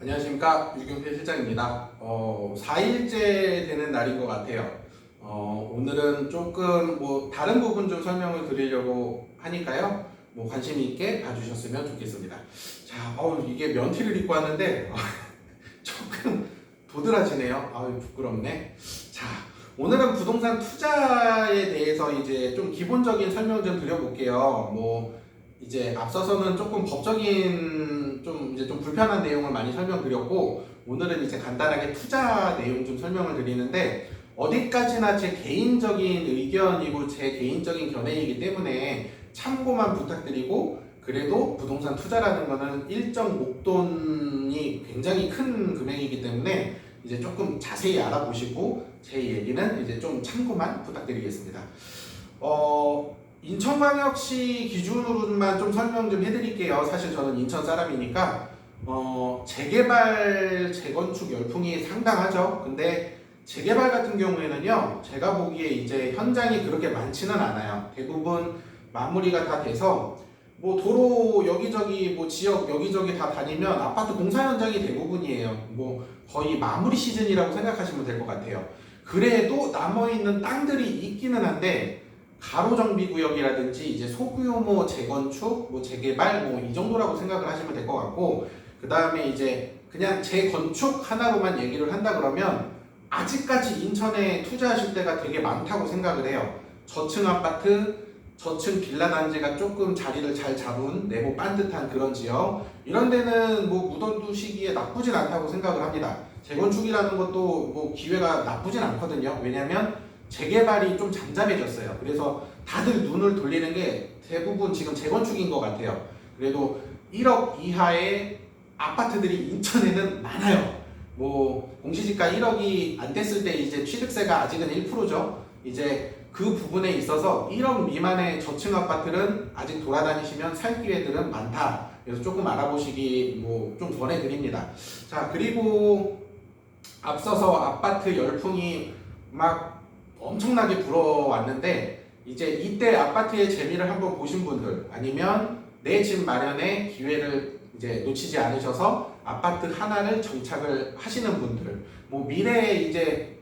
안녕하십니까 유경태 실장입니다. 어, 4일째 되는 날인 것 같아요. 어, 오늘은 조금 뭐 다른 부분 좀 설명을 드리려고 하니까요. 뭐 관심 있게 봐주셨으면 좋겠습니다. 자, 어, 이게 면티를 입고 왔는데 조금 도드라지네요. 아유 부끄럽네. 자, 오늘은 부동산 투자에 대해서 이제 좀 기본적인 설명 좀 드려볼게요. 뭐 이제 앞서서는 조금 법적인 좀 이제 좀 불편한 내용을 많이 설명드렸고 오늘은 이제 간단하게 투자 내용 좀 설명을 드리는데 어디까지나 제 개인적인 의견이고 제 개인적인 견해이기 때문에 참고만 부탁드리고 그래도 부동산 투자라는 거는 일정 목돈이 굉장히 큰 금액이기 때문에 이제 조금 자세히 알아보시고 제 얘기는 이제 좀 참고만 부탁드리겠습니다. 어, 인천광역시 기준으로만 좀 설명 좀 해드릴게요. 사실 저는 인천 사람이니까 어, 재개발 재건축 열풍이 상당하죠. 근데 재개발 같은 경우에는요, 제가 보기에 이제 현장이 그렇게 많지는 않아요. 대부분 마무리가 다 돼서 뭐 도로 여기저기 뭐 지역 여기저기 다 다니면 아파트 공사 현장이 대부분이에요. 뭐 거의 마무리 시즌이라고 생각하시면 될 것 같아요. 그래도 남아 있는 땅들이 있기는 한데 가로정비 구역이라든지 이제 소규모 재건축, 뭐 재개발 뭐 이 정도라고 생각을 하시면 될 것 같고 그 다음에 이제 그냥 재건축 하나로만 얘기를 한다 그러면 아직까지 인천에 투자하실 때가 되게 많다고 생각을 해요. 저층 아파트, 저층 빌라 단지가 조금 자리를 잘 잡은 네모 반듯한 그런 지역 이런 데는 뭐 묻어두시기에 나쁘진 않다고 생각을 합니다. 재건축이라는 것도 뭐 기회가 나쁘진 않거든요. 왜냐하면 재개발이 좀 잠잠해졌어요. 그래서 다들 눈을 돌리는 게 대부분 지금 재건축인 것 같아요. 그래도 1억 이하의 아파트들이 인천에는 많아요. 뭐 공시지가 1억이 안 됐을 때 이제 취득세가 아직은 1%죠. 이제 그 부분에 있어서 1억 미만의 저층 아파트는 아직 돌아다니시면 살 기회들은 많다. 그래서 조금 알아보시기 뭐 좀 권해드립니다. 자 그리고 앞서서 아파트 열풍이 막 엄청나게 불어왔는데 이제 이때 아파트의 재미를 한번 보신 분들 아니면 내 집 마련의 기회를 이제 놓치지 않으셔서 아파트 하나를 정착을 하시는 분들 뭐 미래에 이제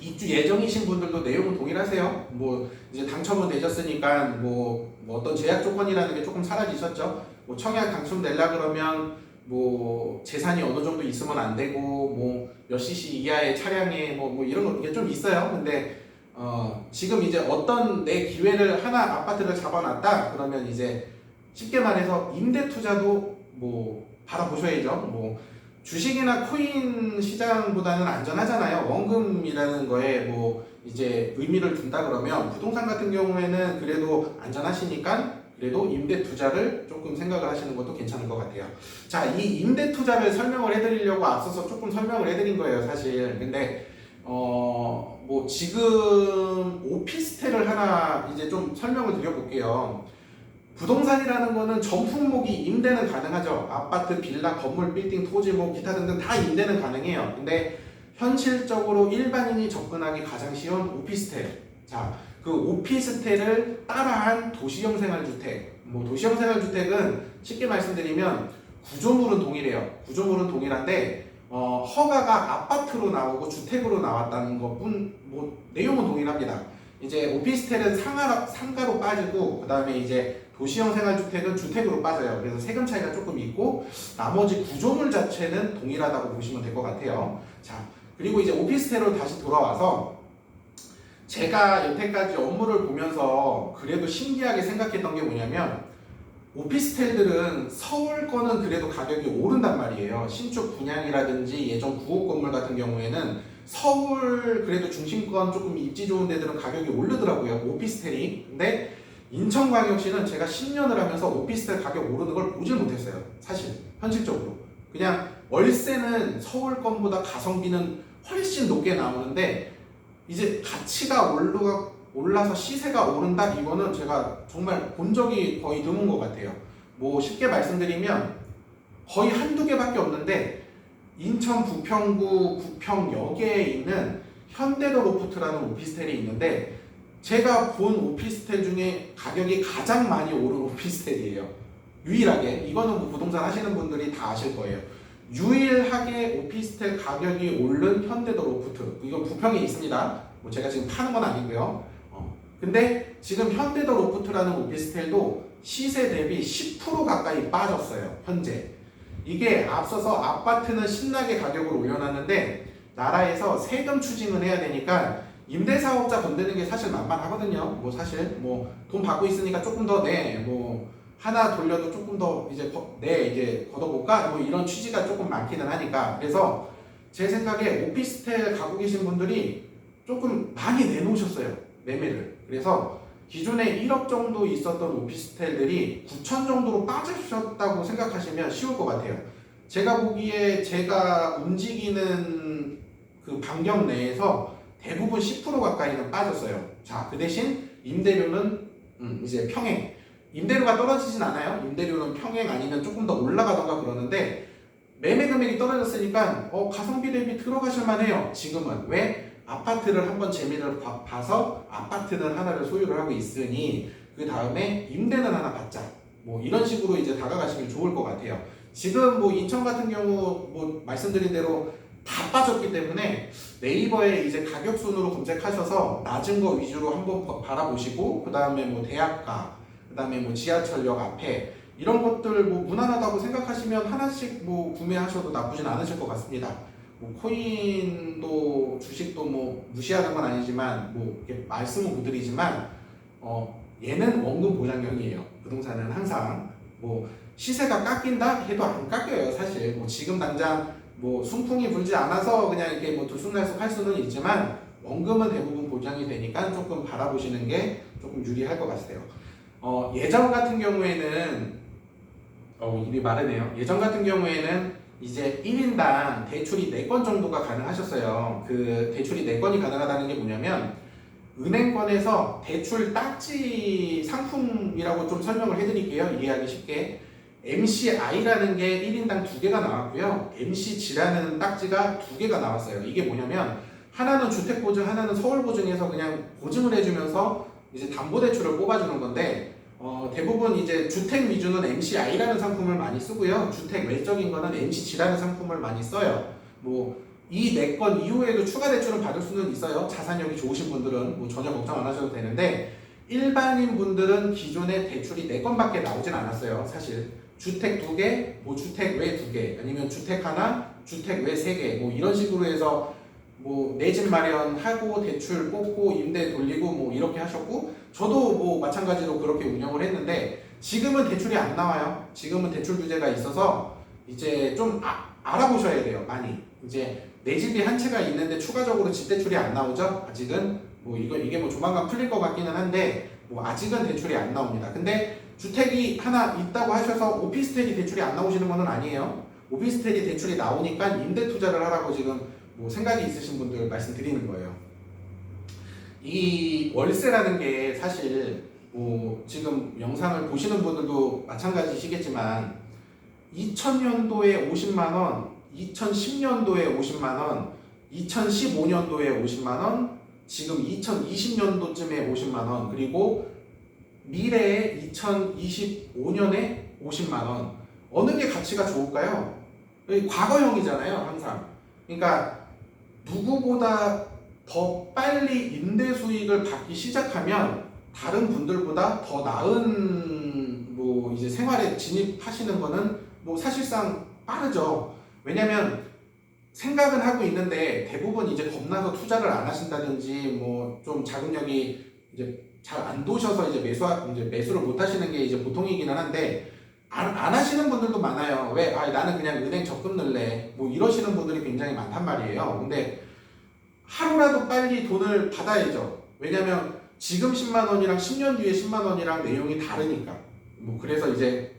입주 예정이신 분들도 내용은 동일하세요. 뭐 이제 당첨은 되셨으니까 뭐, 뭐 어떤 제약 조건이라는 게 조금 사라지셨죠. 뭐 청약 당첨되려 그러면 뭐 재산이 어느 정도 있으면 안 되고 뭐 몇 cc 이하의 차량에 뭐, 뭐 이런 거 이게 좀 있어요. 근데 어 지금 이제 어떤 내 기회를 하나 아파트를 잡아놨다 그러면 이제 쉽게 말해서 임대 투자도 뭐 바라보셔야죠. 뭐 주식이나 코인 시장보다는 안전하잖아요. 원금이라는 거에 뭐 이제 의미를 둔다 그러면 부동산 같은 경우에는 그래도 안전하시니까 그래도 임대 투자를 조금 생각을 하시는 것도 괜찮은 것 같아요. 자, 이 임대 투자를 설명을 해드리려고 앞서서 조금 설명을 해드린 거예요, 사실. 근데 어, 뭐 지금 오피스텔을 하나 이제 좀 설명을 드려볼게요. 부동산이라는 거는 전 품목이 임대는 가능하죠. 아파트, 빌라, 건물, 빌딩, 토지, 뭐 기타 등등 다 임대는 가능해요. 근데 현실적으로 일반인이 접근하기 가장 쉬운 오피스텔. 자, 그 오피스텔을 따라한 도시형 생활주택. 뭐 도시형 생활주택은 쉽게 말씀드리면 구조물은 동일해요. 구조물은 동일한데 어, 허가가 아파트로 나오고 주택으로 나왔다는 것뿐 뭐 내용은 동일합니다. 이제 오피스텔은 상가, 상가로 빠지고 그 다음에 이제 도시형 생활주택은 주택으로 빠져요. 그래서 세금 차이가 조금 있고 나머지 구조물 자체는 동일하다고 보시면 될 것 같아요. 자 그리고 이제 오피스텔로 다시 돌아와서 제가 여태까지 업무를 보면서 그래도 신기하게 생각했던 게 뭐냐면 오피스텔들은 서울 거는 그래도 가격이 오른단 말이에요. 신축 분양이라든지 예전 구옥 건물 같은 경우에는 서울 그래도 중심권 조금 입지 좋은 데들은 가격이 오르더라고요. 오피스텔이. 근데 인천광역시는 제가 10년을 하면서 오피스텔 가격 오르는 걸 보질 못했어요. 사실 현실적으로. 그냥 월세는 서울 건보다 가성비는 훨씬 높게 나오는데 이제 가치가 올라 올라서 시세가 오른다 이거는 제가 정말 본 적이 거의 드문 것 같아요. 뭐 쉽게 말씀드리면 거의 한두 개밖에 없는데 인천 부평구 부평역에 있는 현대도 로프트라는 오피스텔이 있는데 제가 본 오피스텔 중에 가격이 가장 많이 오른 오피스텔이에요. 유일하게 이거는 뭐 부동산 하시는 분들이 다 아실 거예요. 유일하게 오피스텔 가격이 오른 현대도 로프트 이건 부평에 있습니다. 뭐 제가 지금 파는 건 아니고요. 어, 근데 지금 현대도 로프트라는 오피스텔도 시세 대비 10% 가까이 빠졌어요. 현재 이게 앞서서 아파트는 신나게 가격을 올려놨는데 나라에서 세금 추징을 해야 되니까 임대사업자 돈 되는 게 사실 만만하거든요. 뭐 사실 뭐 돈 받고 있으니까 조금 더 내. 뭐 하나 돌려도 조금 더 이제 거- 내 이제 걷어볼까? 뭐 이런 취지가 조금 많기는 하니까 그래서 제 생각에 오피스텔 가고 계신 분들이 조금 많이 내놓으셨어요 매매를. 그래서 기존에 1억 정도 있었던 오피스텔들이 9천 정도로 빠지셨다고 생각하시면 쉬울 것 같아요. 제가 보기에 제가 움직이는 그 반경 내에서 대부분 10% 가까이는 빠졌어요. 자, 그 대신 임대료는 음, 이제 평행. 임대료가 떨어지진 않아요. 임대료는 평행 아니면 조금 더 올라가던가 그러는데 매매 금액이 떨어졌으니까 어, 가성비 대비 들어가실 만 해요. 지금은 왜 아파트를 한번 재미를 봐- 봐서 아파트는 하나를 소유를 하고 있으니 그 다음에 임대는 하나 받자. 뭐 이런 식으로 이제 다가가시면 좋을 것 같아요. 지금 뭐 인천 같은 경우 뭐 말씀드린 대로 다 빠졌기 때문에 네이버에 이제 가격 순으로 검색하셔서 낮은 거 위주로 한번 봐- 바라보시고 그 다음에 뭐 대학가, 그 다음에 뭐 지하철역 앞에 이런 것들 뭐 무난하다고 생각하시면 하나씩 뭐 구매하셔도 나쁘진 않으실 것 같습니다. 뭐 코인도 주식도 뭐 무시하는 건 아니지만 뭐 이렇게 말씀은 못 드리지만 어 얘는 원금 보장형이에요. 부동산은 항상 뭐 시세가 깎인다 해도 안 깎여요 사실. 뭐 지금 당장 뭐 순풍이 불지 않아서 그냥 이렇게 뭐 들쑥날쑥 할 수는 있지만 원금은 대부분 보장이 되니까 조금 바라보시는 게 조금 유리할 것 같아요. 어, 예전 같은 경우에는 어, 입이 마르네요. 예전 같은 경우에는 이제 1인당 대출이 4건 정도가 가능하셨어요. 그 대출이 4건이 가능하다는 게 뭐냐면 은행권에서 대출 딱지 상품이라고 좀 설명을 해드릴게요. 이해하기 쉽게. MCI라는 게 1인당 두 개가 나왔고요. MCG라는 딱지가 두 개가 나왔어요. 이게 뭐냐면 하나는 주택보증, 하나는 서울보증에서 그냥 보증을 해주면서 이제 담보대출을 뽑아주는 건데 어, 대부분 이제 주택 위주는 MCI라는 상품을 많이 쓰고요. 주택 외적인 거는 MCG라는 상품을 많이 써요. 뭐 이 네 건 이후에도 추가 대출은 받을 수는 있어요. 자산력이 좋으신 분들은 뭐 전혀 걱정 안 하셔도 되는데 일반인 분들은 기존에 대출이 네 건밖에 나오진 않았어요. 사실 주택 두 개, 뭐 주택 외 두 개, 아니면 주택 하나, 주택 외 세 개, 뭐 이런 식으로 해서 뭐 내 집 마련하고 대출 뽑고 임대 돌리고 뭐 이렇게 하셨고 저도 뭐 마찬가지로 그렇게 운영을 했는데 지금은 대출이 안 나와요. 지금은 대출 규제가 있어서 이제 좀 아- 알아보셔야 돼요. 많이 이제 내 집이 한 채가 있는데 추가적으로 집 대출이 안 나오죠. 아직은 뭐 이거 이게 뭐 조만간 풀릴 것 같기는 한데 뭐 아직은 대출이 안 나옵니다. 근데 주택이 하나 있다고 하셔서 오피스텔이 대출이 안 나오시는 건 아니에요. 오피스텔이 대출이 나오니까 임대 투자를 하라고 지금 뭐 생각이 있으신 분들 말씀드리는 거예요. 이 월세라는 게 사실 뭐 지금 영상을 보시는 분들도 마찬가지시겠지만 2000년도에 50만 원, 2010년도에 50만 원, 2015년도에 50만 원, 지금 2020년도쯤에 50만 원, 그리고 미래에 2025년에 50만 원. 어느 게 가치가 좋을까요? 이 과거형이잖아요, 항상. 그러니까 누구보다 더 빨리 임대 수익을 받기 시작하면 다른 분들보다 더 나은 뭐 이제 생활에 진입하시는 거는 뭐 사실상 빠르죠. 왜냐면 생각은 하고 있는데 대부분 이제 겁나서 투자를 안 하신다든지 뭐 좀 자금력이 이제 잘 안 도셔서 이제 매수 이제 매수를 못 하시는 게 이제 보통이기는 한데 안, 안 하시는 분들도 많아요. 왜? 아, 나는 그냥 은행 적금 넣을래. 뭐 이러시는 분들이 굉장히 많단 말이에요. 근데 하루라도 빨리 돈을 받아야죠. 왜냐면 지금 10만 원이랑 10년 뒤에 10만 원이랑 내용이 다르니까. 뭐 그래서 이제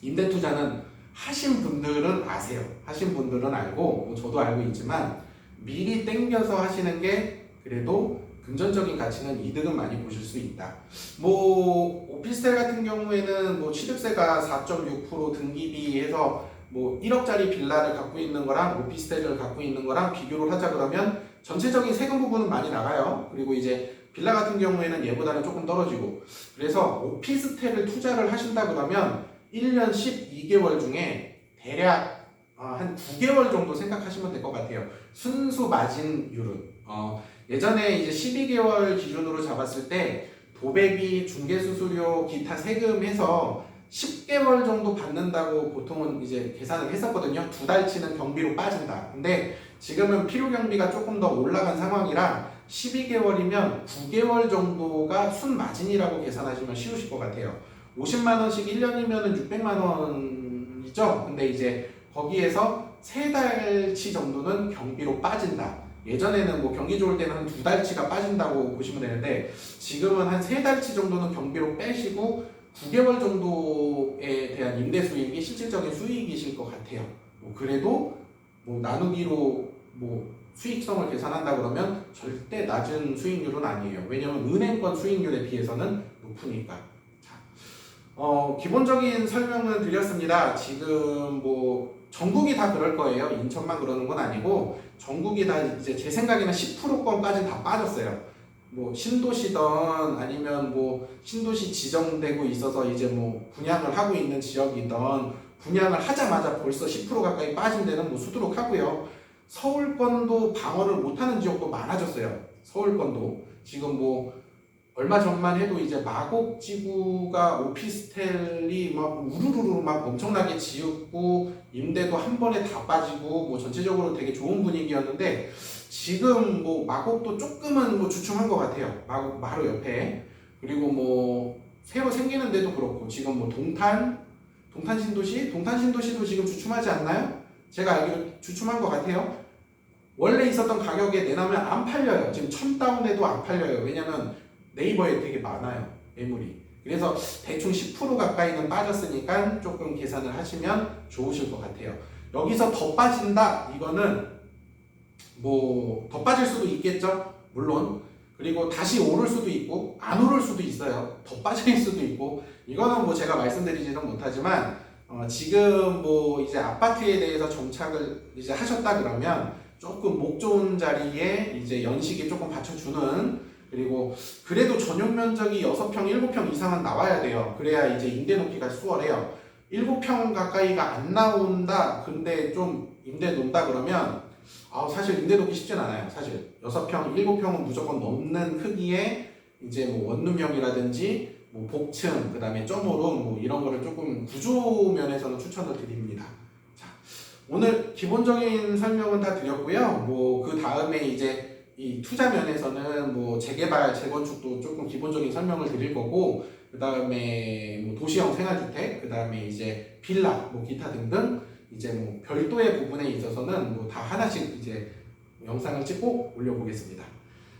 임대 투자는 하신 분들은 아세요. 하신 분들은 알고 뭐 저도 알고 있지만 미리 땡겨서 하시는 게 그래도 금전적인 가치는 이득은 많이 보실 수 있다. 뭐 오피스텔 같은 경우에는 뭐 취득세가 4.6% 등기비 해서 뭐 1억짜리 빌라를 갖고 있는 거랑 오피스텔을 갖고 있는 거랑 비교를 하자 그러면 전체적인 세금 부분은 많이 나가요. 그리고 이제 빌라 같은 경우에는 얘보다는 조금 떨어지고 그래서 오피스텔을 투자를 하신다 그러면 1년 12개월 중에 대략 아, 한 9개월 정도 생각하시면 될 것 같아요. 순수 마진율은 어, 예전에 이제 12개월 기준으로 잡았을 때 도배비, 중개수수료, 기타 세금 해서 10개월 정도 받는다고 보통은 이제 계산을 했었거든요. 두 달치는 경비로 빠진다. 근데 지금은 필요 경비가 조금 더 올라간 상황이라 12개월이면 9개월 정도가 순 마진이라고 계산하시면 쉬우실 것 같아요. 50만 원씩 1년이면 600만 원이죠. 근데 이제 거기에서 세 달치 정도는 경비로 빠진다. 예전에는 뭐 경기 좋을 때는 한 두 달치가 빠진다고 보시면 되는데 지금은 한 세 달치 정도는 경비로 빼시고 9개월 정도에 대한 임대 수익이 실질적인 수익이실 것 같아요. 뭐 그래도 뭐 나누기로 뭐 수익성을 계산한다 그러면 절대 낮은 수익률은 아니에요. 왜냐하면 은행권 수익률에 비해서는 높으니까. 자, 어, 기본적인 설명은 드렸습니다. 지금 뭐 전국이 다 그럴 거예요. 인천만 그러는 건 아니고 전국이 다 이제 제 생각에는 10%권까지 다 빠졌어요. 뭐 신도시든 아니면 뭐 신도시 지정되고 있어서 이제 뭐 분양을 하고 있는 지역이든 분양을 하자마자 벌써 10% 가까이 빠진 데는 뭐 수두룩하고요. 서울권도 방어를 못하는 지역도 많아졌어요. 서울권도 지금 뭐 얼마 전만 해도 이제 마곡지구가 오피스텔이 막 우르르르 막 엄청나게 지었고 임대도 한 번에 다 빠지고 뭐 전체적으로 되게 좋은 분위기였는데 지금 뭐 마곡도 조금은 뭐 주춤한 것 같아요. 마곡 바로 옆에 그리고 뭐 새로 생기는 데도 그렇고 지금 뭐 동탄 동탄 신도시 동탄 신도시도 지금 주춤하지 않나요? 제가 알기로 주춤한 것 같아요. 원래 있었던 가격에 내놓으면 안 팔려요. 지금 천 다운에도 안 팔려요. 왜냐면 네이버에 되게 많아요. 매물이. 그래서 대충 10% 가까이는 빠졌으니까 조금 계산을 하시면 좋으실 것 같아요. 여기서 더 빠진다? 이거는 뭐 더 빠질 수도 있겠죠. 물론. 그리고 다시 오를 수도 있고 안 오를 수도 있어요. 더 빠질 수도 있고 이거는 뭐 제가 말씀드리지는 못하지만 어, 지금 뭐 이제 아파트에 대해서 정착을 이제 하셨다 그러면 조금 목 좋은 자리에 이제 연식이 조금 받쳐주는 그리고 그래도 전용 면적이 6평, 7평 이상은 나와야 돼요. 그래야 이제 임대 놓기가 수월해요. 7평 가까이가 안 나온다. 근데 좀 임대 놓다 그러면 아, 사실 임대 놓기 쉽진 않아요. 사실 6평, 7평은 무조건 넘는 크기의 이제 뭐 원룸형이라든지 뭐 복층, 그다음에 점오룸 뭐 이런 거를 조금 구조 면에서는 추천을 드립니다. 자, 오늘 기본적인 설명은 다 드렸고요. 뭐 그 다음에 이제 이 투자 면에서는 뭐 재개발, 재건축도 조금 기본적인 설명을 드릴 거고 그 다음에 뭐 도시형 생활주택, 그 다음에 이제 빌라, 뭐 기타 등등 이제 뭐 별도의 부분에 있어서는 뭐 다 하나씩 이제 영상을 찍고 올려보겠습니다.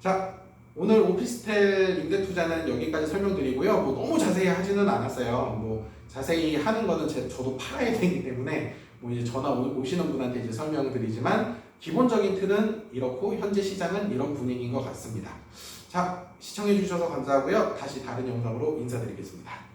자, 오늘 오피스텔 임대 투자는 여기까지 설명드리고요. 뭐 너무 자세히 하지는 않았어요. 뭐 자세히 하는 거는 제, 저도 팔아야 되기 때문에 뭐 이제 전화 오- 오시는 분한테 이제 설명을 드리지만 기본적인 틀은 이렇고 현재 시장은 이런 분위기인 것 같습니다. 자, 시청해 주셔서 감사하고요. 다시 다른 영상으로 인사드리겠습니다.